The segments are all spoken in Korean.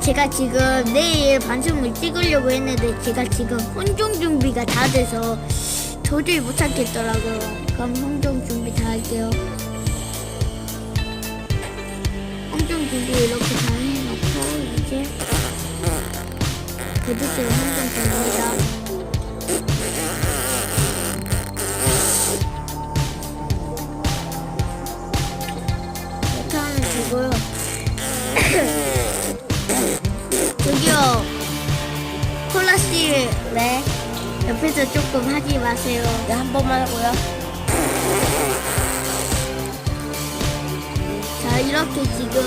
제가 지금 내일 반성을 찍으려고 했는데 제가 지금 혼종 준비가 다 돼서 도저히 못 찾겠더라고요. 그럼 혼종 준비 다 할게요. 혼종 준비 이렇게 다 해놓고 이제 베드스를 혼종 됩니다. 이렇게 지금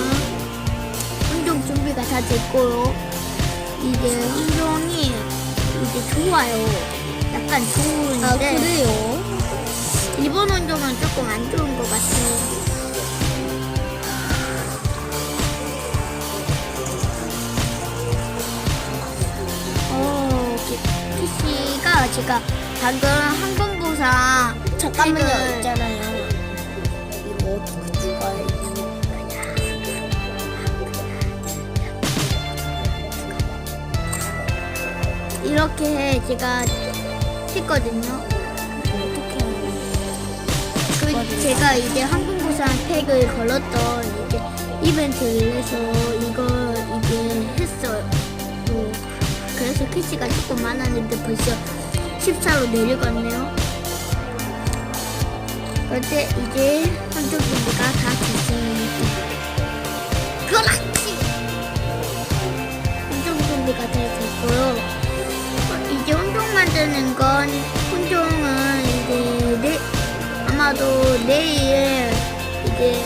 혼종 준비가 다 됐고요 이제 혼종이 이제 좋아요 약간 좋은데 아, 그래요? 일본 혼종은 조금 안 좋은 것 같아요 어, PC가 제가 방금 항공부상 잠깐만요, 있잖아요. 이거 어떻게 추가해? 이렇게 제가 했거든요. 어떻게 그 제가 이제 항공부상 팩을 걸었던 이제 이벤트를 해서 이걸 이제 했어요. 뭐, 그래서 캐시가 조금 많았는데 벌써 14로 내려갔네요. 그런데 이제 한쪽 준비가 다 됐습니다. 그렇지! 한쪽 준비가 다 됐고요. 만드는 건 혼종은 이제 내 아마도 내일 이제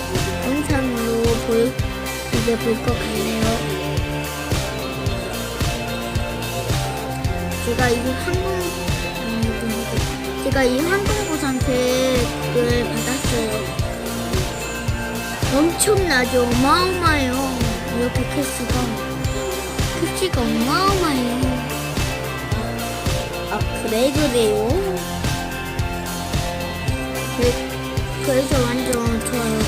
영상으로 볼 이제 볼 것 같네요. 제가 이 항공 음, 제가 이 항공부 팩을 받았어요. 엄청나죠? 어마어마해요. 이렇게 캐스가 캐스가 어마어마해요. 아, 그래, 그래요? 그- 그래서 완전 좋아요.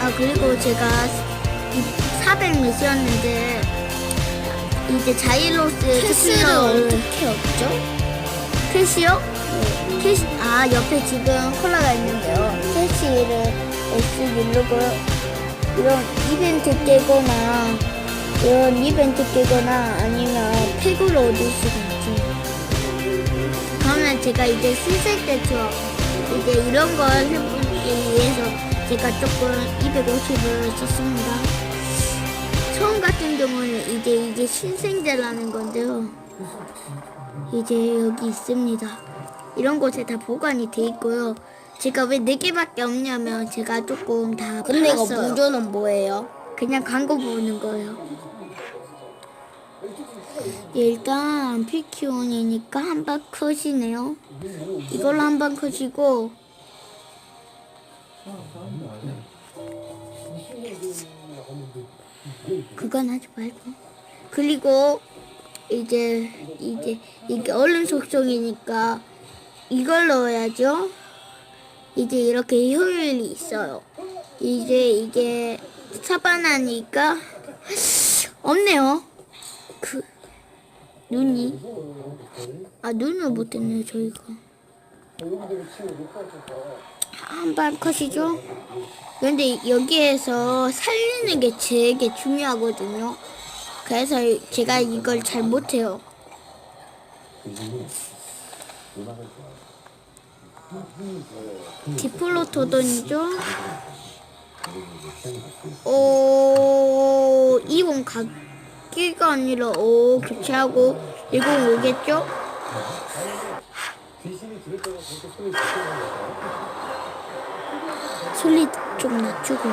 아 그리고 제가 400 몇이었는데 이제 자이로스 스피너를 어떻게 얻죠? 캐시요? 캐시 아 옆에 지금 콜라가 있는데요. 캐시를 S 누르고 이런 이벤트 깨거나 이런 이벤트 깨거나 아니면 팩으로 얻을 수가 있죠. 그러면 제가 이제 신생 때처럼 이제 이런 걸 해보기 위해서 제가 조금 250을 썼습니다. 처음 같은 경우는 이제 이게 신생제라는 건데요. 이제 여기 있습니다. 이런 곳에 다 보관이 돼 있고요. 제가 왜 4개밖에 없냐면 제가 조금 다 근데 이거 팔았어요. 무조는 뭐예요? 그냥 광고 보는 거예요. 일단 피키온이니까 한 방 컷이네요. 이걸로 한 방 컷이고 그건 하지 말고 그리고 이제 이제 이게 얼음 속성이니까 이걸 넣어야죠. 이제 이렇게 효율이 있어요. 이제 이게 사바나니까 없네요. 그 눈이 아 눈을 못했네요 저희가 한발 컷이죠. 근데 여기에서 살리는 게 되게 중요하거든요. 그래서 제가 이걸 잘 못해요. 디플로토돈이죠. 오, 이건 각 기가 아니라 오 교체하고 105겠죠? 소리 좀 낮추고.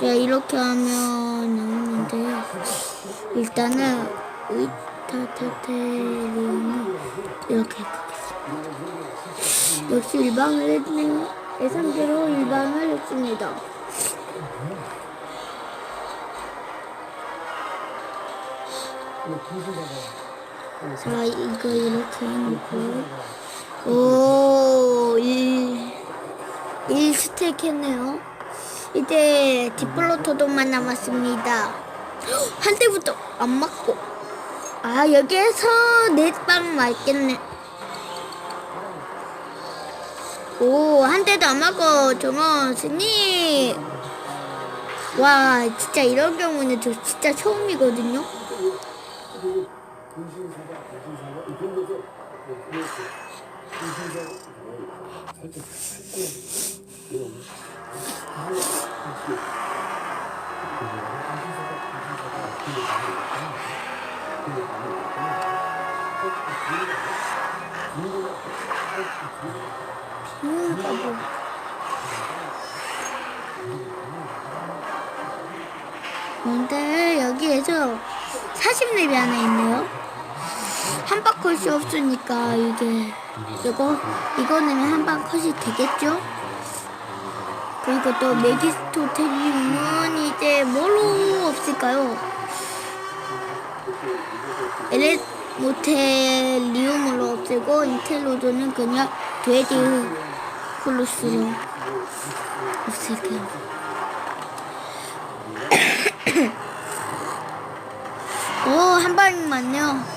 자 이렇게 하면 나오는데 일단은 의타테테리는 이렇게. 역시 일방을 했네요. 예상대로 일방을 했습니다. 자, 이거 이렇게 해놓고, 오, 1, 1 스택 했네요. 이제 디플로토돈만 남았습니다. 한 대부터 안 맞고. 아, 여기에서 넷방 맞겠네. 오, 한 대도 안 맞고, 정원 승리! 와, 진짜 이런 경우는 저 진짜 처음이거든요? 근데 여기에서 40렙이 하나 있네요. 한방 컷이 없으니까 이게 이거 이거 넣으면 한방 컷이 되겠죠? 그리고 또 메기스토테리움은 이제 뭘로 없을까요? 엘레 모텔리움으로 없애고 인텔로드는 그냥 돼지 플러스로 없앨게요. 오, 한.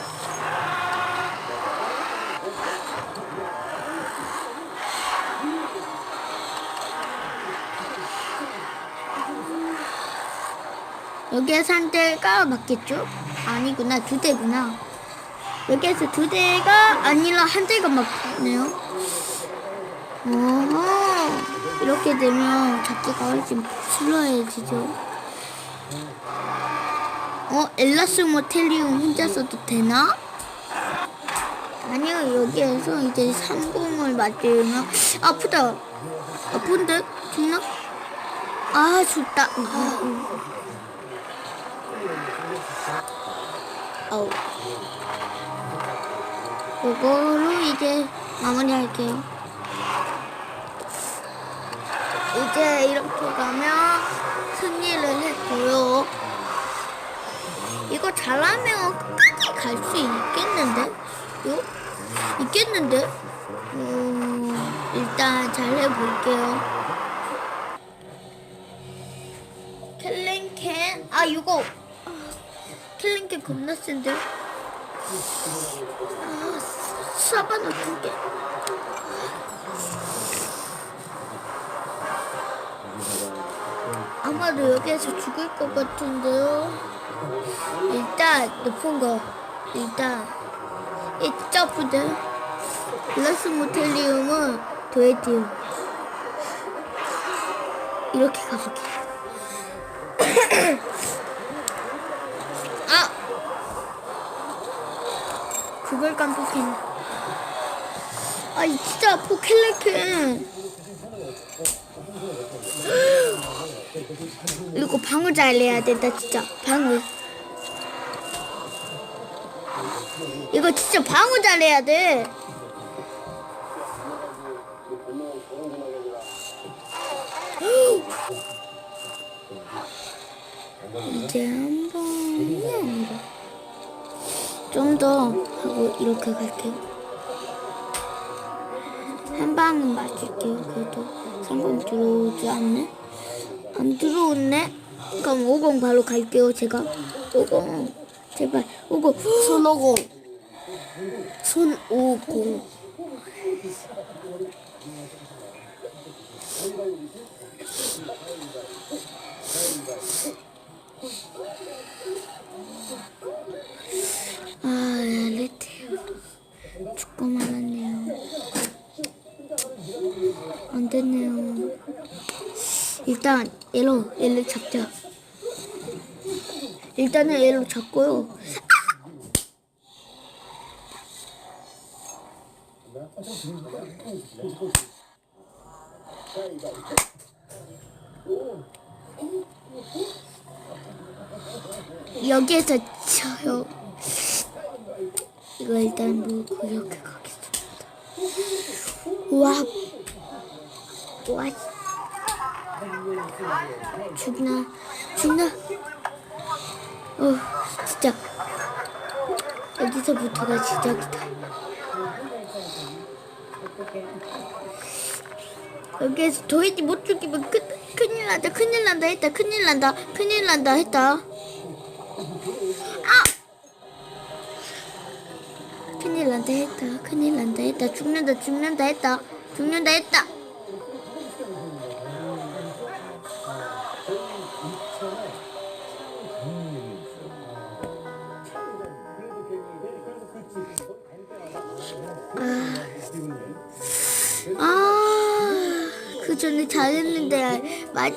여기에서 한 대가 맞겠죠? 아니구나, 두 대구나. 여기에서 두 대가 아니라 한 대가 맞네요. 어허, 이렇게 되면 잡기가 훨씬 슬로해지죠. 어, 엘라스 모텔리움 혼자 써도 되나? 아니요, 여기에서 이제 3공을 맞으면 아프다. 아픈데? 죽나? 아, 죽다. 아. 아우. 그거로 이제 마무리할게요. 이제 이렇게 가면 승리를 했고요. 이거 잘하면 끝까지 갈 수 있겠는데? 요? 있겠는데? 음, 일단 잘 해볼게요. 켈랭캔, 아, 이거. 아, 켈랭캔 겁나 센데? 아, 사바나 두 개. 아마도 여기에서 죽을 것 같은데요. 일단 높은 거 일단 이 점프들 플러스 모텔리움은 도에디움 이렇게 가볼게 아 그걸 깜빡했네 아이 진짜 포켈레켄 이거 방울 잘 내야 된다 진짜. 방울. 이거 진짜 방어 잘해야 돼. 이렇게 갈게요. 한 방은 맞을게요. 그래도 상관 들어오지 않네. 안 들어오네. 그럼 50 바로 갈게요. 제가 50 제발 50 손오공. 손오공. 일단 얘로 얘를 잡자. 일단은 얘로 잡고요. 여기에서 쳐요. 이거 일단 놓고 이렇게 가겠습니다. 와, 와, 죽나? 죽나? 어 진짜. 여기서부터가 시작이다 여기에서 도이지 못 죽이면 큰, 큰일 난다 큰일 난다 했다 큰일 난다 큰일 난다 했다. 아! 큰일 난다 했다 큰일 난다 했다 죽는다 죽는다 했다 죽는다 했다.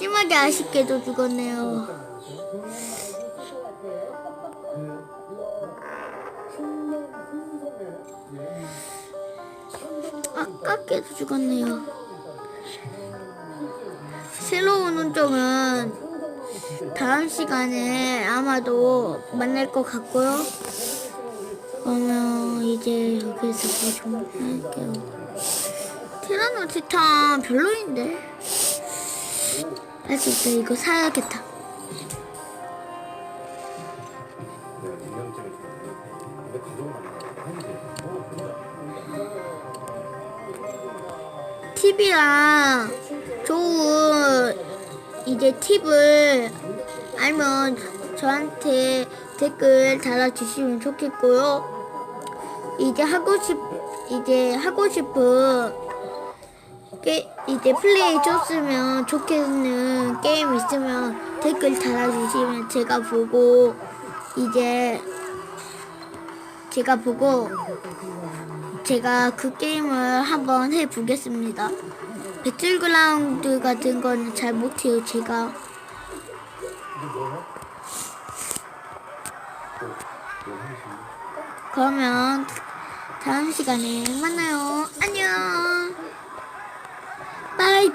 마지막에 아쉽게도 죽었네요. 아깝게도 죽었네요. 새로운 운종은 다음 시간에 아마도 만날 것 같고요. 그러면 이제 여기서 뭐좀 할게요. 티라노 티탄 별로인데. 할수 있다. 이거 사야겠다. 팁이랑 좋은 이제 팁을 알면 저한테 댓글 달아주시면 좋겠고요. 이제 하고 싶 이제 하고 싶은 게 이제 플레이 줬으면 좋겠는 게임 있으면 댓글 달아주시면 제가 보고 이제 제가 보고 제가 그 게임을 한번 해보겠습니다. 배틀그라운드 같은 거는 잘 못해요, 제가. 그러면 다음 시간에 만나요. 안녕. 바이